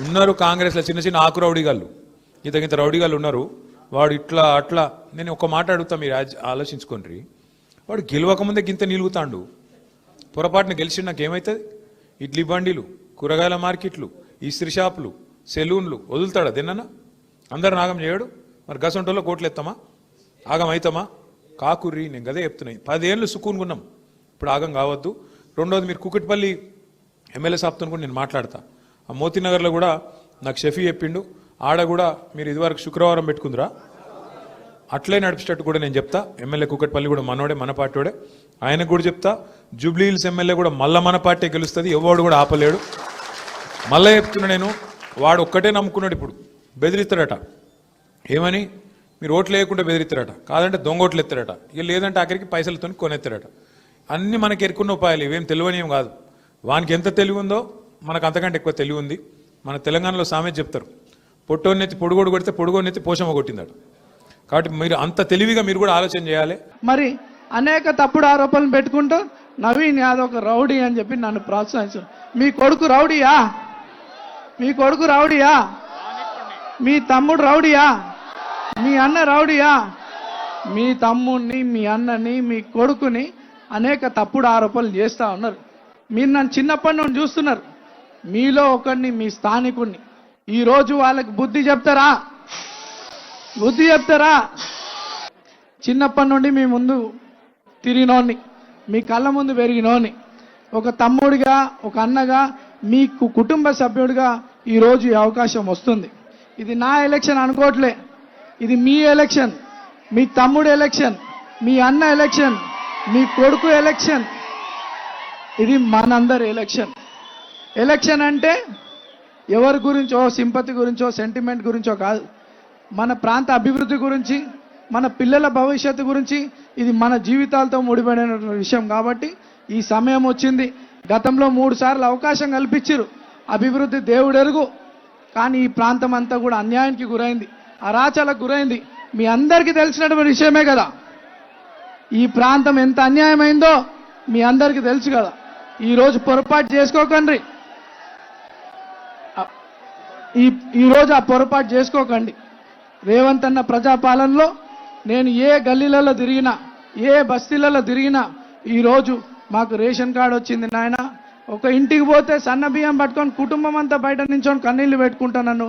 ఉన్నారు కాంగ్రెస్లో చిన్న చిన్న ఆకు రౌడీగాళ్ళు. ఇంత రౌడీగాళ్ళు ఉన్నారు. వాడు ఇట్లా అట్లా. నేను ఒక మాట అడుగుతా మీరు ఆలోచించుకోండి. వాడు గెలవకముందే గింత నిలుగుతాండు. పొరపాటున గెలిచి నాకేమవుతుంది ఇడ్లీ బండిలు కూరగాయల మార్కెట్లు ఇస్త్రీ షాపులు సెలూన్లు వదులుతాడా తిన్ననా అందరు నాగం చేయడు? మరి గసంటోలో కోట్లు ఎత్తామా ఆగం అవుతామా కాకుర్రి నేను గదే చెప్తున్నాయి పదేళ్ళు సుకూనుకున్నాం ఇప్పుడు ఆగం కావద్దు. రెండోది మీరు కుకట్పల్లి ఎమ్మెల్యే సాబ్తో కూడా నేను మాట్లాడతా. మోతీనగర్లో కూడా నాకు షఫీ చెప్పిండు. ఆడ కూడా మీరు ఇదివరకు శుక్రవారం పెట్టుకుందిరా. అట్లే నడిపించేటట్టు కూడా నేను చెప్తా. ఎమ్మెల్యే కుక్కట్పల్లి కూడా మనోడే మన పార్టీడే. ఆయనకు కూడా చెప్తా. జూబ్లీ హిల్స్ ఎమ్మెల్యే కూడా మళ్ళీ మన పార్టీ గెలుస్తుంది. ఎవడు కూడా ఆపలేడు. మళ్ళీ చెప్తున్నా నేను వాడు ఒక్కటే నమ్ముకున్నాడు ఇప్పుడు. బెదిరిస్తాడట. ఏమని? మీరు ఓట్లు వేయకుండా బెదిరిస్తారట కాదంటే దొంగ ఓట్లు ఎత్తారట ఇక లేదంటే ఆఖరికి పైసలతో కొనెత్తారట అన్ని మనకి ఎరుకున్న ఉపాయాలు. ఇవేం తెలివని ఏం కాదు. వానికి ఎంత తెలివి ఉందో మనకు అంతకంటే ఎక్కువ తెలివి ఉంది. మన తెలంగాణలో సామెత చెప్తారు. పొట్టోన్నెత్తి పొడుగోడు కొడితే పొడుగోన్నెత్తి పోషమ కొట్టిందాడు కాబట్టి మీరు అంత తెలివిగా మీరు కూడా ఆలోచన చేయాలి. మరి అనేక తప్పుడు ఆరోపణలు పెట్టుకుంటూ నవీన్ యాదవ్ ఒక రౌడీ అని చెప్పి నన్ను ప్రోత్సహించారు మీ కొడుకు రౌడీయా? మీ కొడుకు రౌడీయా? మీ తమ్ముడు రౌడీయా? మీ అన్న రౌడీయా? మీ తమ్ముడిని మీ అన్నని మీ కొడుకుని అనేక తప్పుడు ఆరోపణలు చేస్తూ ఉన్నారు. మీరు నన్ను చిన్నప్పటి నుండి చూస్తున్నారు. మీలో ఒకరిని మీ స్థానికుడిని ఈరోజు వాళ్ళకి బుద్ధి చెప్తారా? బుద్ధి చెప్తారా? చిన్నప్పటి నుండి మీ ముందు తిరిగినోని మీ కళ్ళ ముందు పెరిగినోని ఒక తమ్ముడిగా ఒక అన్నగా మీకు కుటుంబ సభ్యుడిగా ఈరోజు ఈ అవకాశం వస్తుంది. ఇది నా ఎలక్షన్ అనుకోవట్లే. ఇది మీ ఎలక్షన్ మీ తమ్ముడు ఎలక్షన్ మీ అన్న ఎలక్షన్ మీ కొడుకు ఎలక్షన్. ఇది మనందరి ఎలక్షన్. ఎలక్షన్ అంటే ఎవరి గురించో సింపతి గురించో సెంటిమెంట్ గురించో కాదు. మన ప్రాంత అభివృద్ధి గురించి మన పిల్లల భవిష్యత్తు గురించి ఇది మన జీవితాలతో ముడిపడిన విషయం కాబట్టి ఈ సమయం వచ్చింది. గతంలో మూడు సార్లు అవకాశం కల్పించారు అభివృద్ధి దేవుడెరుగు. కానీ ఈ ప్రాంతం అంతా కూడా అన్యాయానికి గురైంది. అరాచలకు గురైంది. మీ అందరికీ తెలిసినటువంటి విషయమే కదా. ఈ ప్రాంతం ఎంత అన్యాయమైందో మీ అందరికీ తెలుసు కదా. ఈరోజు పొరపాటు చేసుకోకండి. ఈ ఈరోజు ఆ పొరపాటు చేసుకోకండి. రేవంత్ అన్న ప్రజాపాలనలో నేను ఏ గల్లీలలో తిరిగినా ఏ బస్తీలలో తిరిగినా ఈరోజు మాకు రేషన్ కార్డు వచ్చింది నాయన. ఒక ఇంటికి పోతే సన్న బియ్యం పట్టుకొని కుటుంబం అంతా బయట నించొని కన్నీళ్ళు పెట్టుకుంటా నన్ను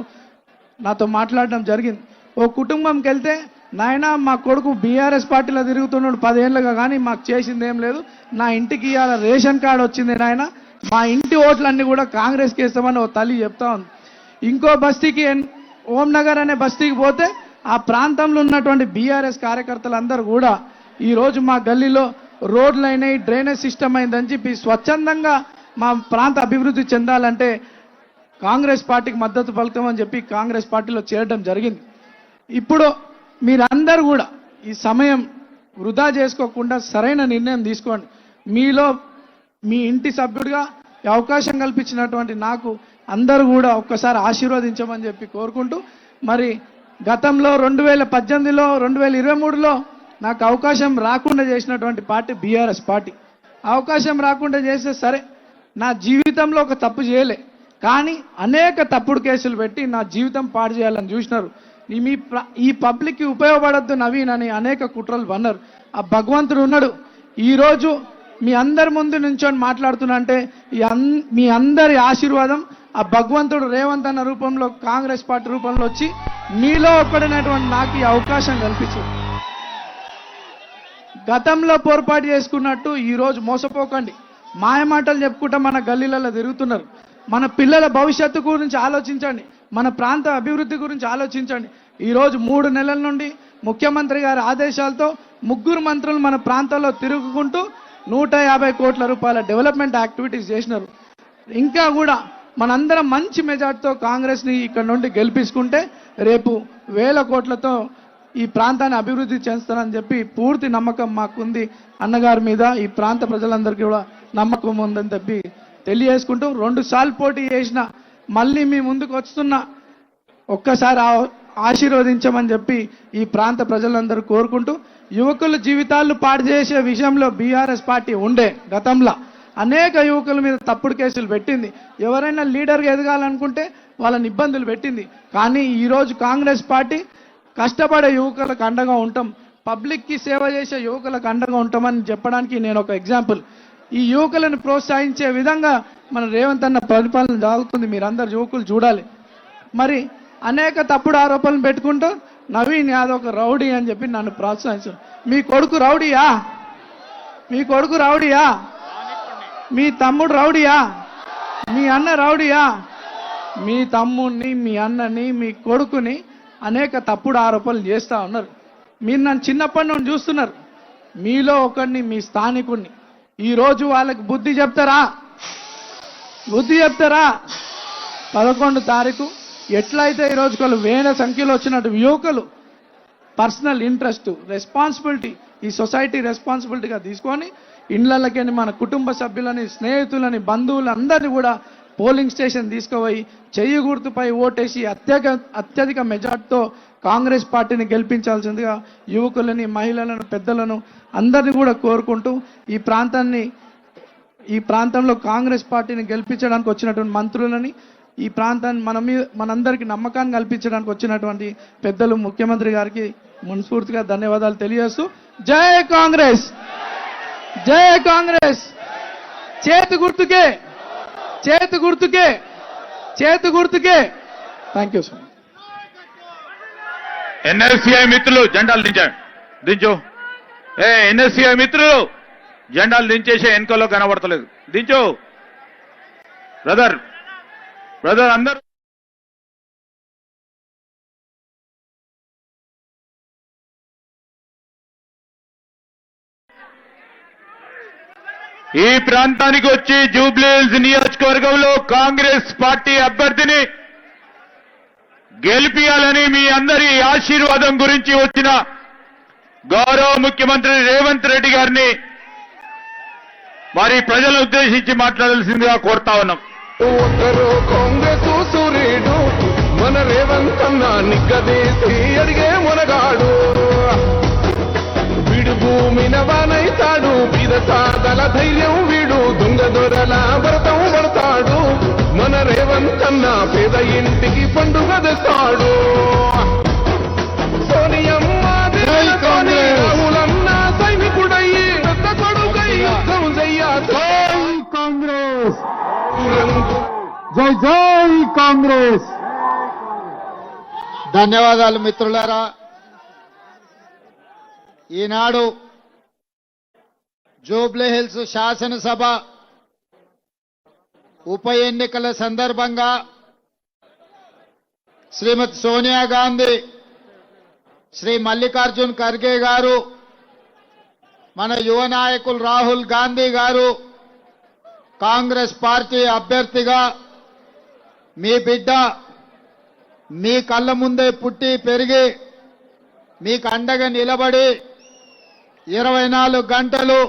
నాతో మాట్లాడడం జరిగింది. ఓ కుటుంబంకి వెళ్తే నాయన మా కొడుకు బీఆర్ఎస్ పార్టీలో తిరుగుతున్నాడు పదేళ్ళుగా కానీ మాకు చేసింది ఏం లేదు. నా ఇంటికి ఇవాళ రేషన్ కార్డు వచ్చింది నాయన. మా ఇంటి ఓట్లన్నీ కూడా కాంగ్రెస్కి ఇస్తామని ఓ తల్లి చెప్తా ఉంది. ఇంకో బస్తీకి ఓం నగర్ అనే బస్తీకి పోతే ఆ ప్రాంతంలో ఉన్నటువంటి బీఆర్ఎస్ కార్యకర్తలందరూ కూడా ఈరోజు మా గల్లీలో రోడ్లు అయినాయి డ్రైనేజ్ సిస్టమ్ అయిందని చెప్పి స్వచ్ఛందంగా మా ప్రాంత అభివృద్ధి చెందాలంటే కాంగ్రెస్ పార్టీకి మద్దతు పలుకుతామని చెప్పి కాంగ్రెస్ పార్టీలో చేరడం జరిగింది. ఇప్పుడు మీరందరూ కూడా ఈ సమయం వృధా చేసుకోకుండా సరైన నిర్ణయం తీసుకోండి. మీలో మీ ఇంటి సభ్యుడిగా అవకాశం కల్పించినటువంటి నాకు అందరూ కూడా ఒక్కసారి ఆశీర్వదించమని చెప్పి కోరుకుంటూ మరి గతంలో రెండు వేల పద్దెనిమిదిలో రెండు వేల ఇరవై మూడులో నాకు అవకాశం రాకుండా చేసినటువంటి పార్టీ బీఆర్ఎస్ పార్టీ. అవకాశం రాకుండా చేస్తే సరే నా జీవితంలో ఒక తప్పు చేయలే. కానీ అనేక తప్పుడు కేసులు పెట్టి నా జీవితం పాడు చేయాలని చూసినారు. మీ ఈ పబ్లిక్కి ఉపయోగపడద్దు నవీన్ అని అనేక కుట్రలు పన్నారు. ఆ భగవంతుడు ఉన్నాడు. ఈరోజు మీ అందరి ముందు నుంచొని మాట్లాడుతున్నా అంటే ఈ అన్- మీ అందరి ఆశీర్వాదం ఆ భగవంతుడు రేవంత్ అన్న రూపంలో కాంగ్రెస్ పార్టీ రూపంలో వచ్చి మీలో ఒక్కడైనటువంటి నాకు ఈ అవకాశం కల్పించింది గతంలో పొరపాటు చేసుకున్నట్టు ఈరోజు మోసపోకండి. మాయమాటలు చెప్పుకుంటా మన గల్లీలలో తిరుగుతున్నారు. మన పిల్లల భవిష్యత్తు గురించి ఆలోచించండి. మన ప్రాంత అభివృద్ధి గురించి ఆలోచించండి. ఈ రోజు మూడు నెలల నుండి ముఖ్యమంత్రి గారి ఆదేశాలతో ముగ్గురు మంత్రులు మన ప్రాంతంలో తిరుగుకుంటూ నూట యాభై కోట్ల రూపాయల డెవలప్మెంట్ యాక్టివిటీస్ చేసినారు. ఇంకా కూడా మనందరం మంచి మెజార్టీతో కాంగ్రెస్ని ఇక్కడ నుండి గెలిపించుకుంటే రేపు వేల కోట్లతో ఈ ప్రాంతాన్ని అభివృద్ధి చేస్తానని చెప్పి పూర్తి నమ్మకం మాకుంది. అన్నగారి మీద ఈ ప్రాంత ప్రజలందరికీ కూడా నమ్మకం ఉందని చెప్పి తెలియజేసుకుంటూ రెండు సార్లు పోటీ చేసిన మళ్ళీ మీ ముందుకు వస్తున్న ఒక్కసారి ఆ- ఆశీర్వదించమని చెప్పి ఈ ప్రాంత ప్రజలందరూ కోరుకుంటూ యువకుల జీవితాలు పాడు చేసే విషయంలో బీఆర్ఎస్ పార్టీ ఉండే గతంలో అనేక యువకుల మీద తప్పుడు కేసులు పెట్టింది. ఎవరైనా లీడర్గా ఎదగాలనుకుంటే వాళ్ళని ఇబ్బందులు పెట్టింది. కానీ ఈరోజు కాంగ్రెస్ పార్టీ కష్టపడే యువకులకు అండగా ఉంటాం. పబ్లిక్కి సేవ చేసే యువకులకు అండగా ఉంటామని చెప్పడానికి నేను ఒక ఎగ్జాంపుల్. ఈ యువకులను ప్రోత్సహించే విధంగా మన రేవంత్ అన్న పరిపాలన జరుగుతుంది మీరందరు యువకులు చూడాలి. మరి అనేక తప్పుడు ఆరోపణలు పెట్టుకుంటూ నవీన్ యాదవ్ ఒక రౌడీ అని చెప్పి నన్ను ప్రోత్సహించారు. మీ కొడుకు రౌడీయా? మీ కొడుకు రౌడీయా? మీ తమ్ముడు రౌడీయా? మీ అన్న రౌడీయా? మీ తమ్ముడిని మీ అన్నని మీ కొడుకుని అనేక తప్పుడు ఆరోపణలు చేస్తూ ఉన్నారు. మీరు నన్ను చిన్నప్పటి నుండి చూస్తున్నారు. మీలో ఒకడిని మీ స్థానికుడిని ఈరోజు వాళ్ళకి బుద్ధి చెప్తారా? బుద్ధి చెప్తారా? పదకొండు తారీఖు ఎట్లయితే ఈరోజు వాళ్ళు వేల సంఖ్యలో వచ్చినట్టు యువకులు పర్సనల్ ఇంట్రెస్ట్ రెస్పాన్సిబిలిటీ ఈ సొసైటీ రెస్పాన్సిబిలిటీగా తీసుకొని ఇండ్లకి మన కుటుంబ సభ్యులని స్నేహితులని బంధువులందరినీ కూడా పోలింగ్ స్టేషన్ తీసుకుపోయి చెయ్యి గుర్తుపై ఓటేసి అత్యధిక అత్యధిక మెజార్టీతో కాంగ్రెస్ పార్టీని గెలిపించాల్సిందిగా యువకులని మహిళలను పెద్దలను అందరినీ కూడా కోరుకుంటూ ఈ ప్రాంతాన్ని ఈ ప్రాంతంలో కాంగ్రెస్ పార్టీని గెలిపించడానికి వచ్చినటువంటి మంత్రులని ఈ ప్రాంతాన్ని మన మీద మనందరికీ నమ్మకాన్ని కల్పించడానికి వచ్చినటువంటి పెద్దలు ముఖ్యమంత్రి గారికి మనస్ఫూర్తిగా ధన్యవాదాలు తెలియజేస్తూ జై కాంగ్రెస్! జయ కాంగ్రెస్. చేతి గుర్తుకే. చేతి గుర్తుకే. చేతి గుర్తుకే. థ్యాంక్ యూ సార్ ఎన్ఎస్సిఐ మిత్రులు జెండాలు దించండి దించు. ఏ ఎన్ఎస్సిఐ మిత్రులు జెండాలు దించేసే వెనుకలో కనబడతలేదు. దించు. బ్రదర్ బ్రదర్ అందరు ఈ ప్రాంతానికి వచ్చి జూబ్లీహిల్స్ నియోజకవర్గంలో కాంగ్రెస్ పార్టీ అభ్యర్థిని గెలిపియాలని మీ అందరి ఆశీర్వాదం గురించి వచ్చిన గౌరవ ముఖ్యమంత్రి రేవంత్ రెడ్డి గారిని మరి ప్రజలను ఉద్దేశించి మాట్లాడాల్సిందిగా కోరుతా ఉన్నాం. కాంగ్రెస్ సూర్యుడు మన రేవంత్ అన్న అడిగే మునగాడు. వీడు భూమిన సాదల ధైర్యం వీడు దొంగ దొరల వ్రతం పడతాడు. మన రేవంత్ అన్న పేద ఇంటికి పండుగ తెస్తాడు. రాహులన్న సైనికుడయ్యి పెద్ద కొడుకై యుద్ధం కాంగ్రెస్. జై జై కాంగ్రెస్. ధన్యవాదాలు మిత్రులారా. ఈనాడు జూబ్లీ హిల్స్ శాసనసభ ఉప ఎన్నికల సందర్భంగా శ్రీమతి సోనియా గాంధీ శ్రీ మల్లికార్జున్ ఖర్గే గారు మన యువ నాయకులు రాహుల్ గాంధీ గారు కాంగ్రెస్ పార్టీ అభ్యర్థిగా మీ బిడ్డ మీ కళ్ళ ముందే పుట్టి పెరిగి మీకు అండగా నిలబడి ఇరవై నాలుగు గంటలు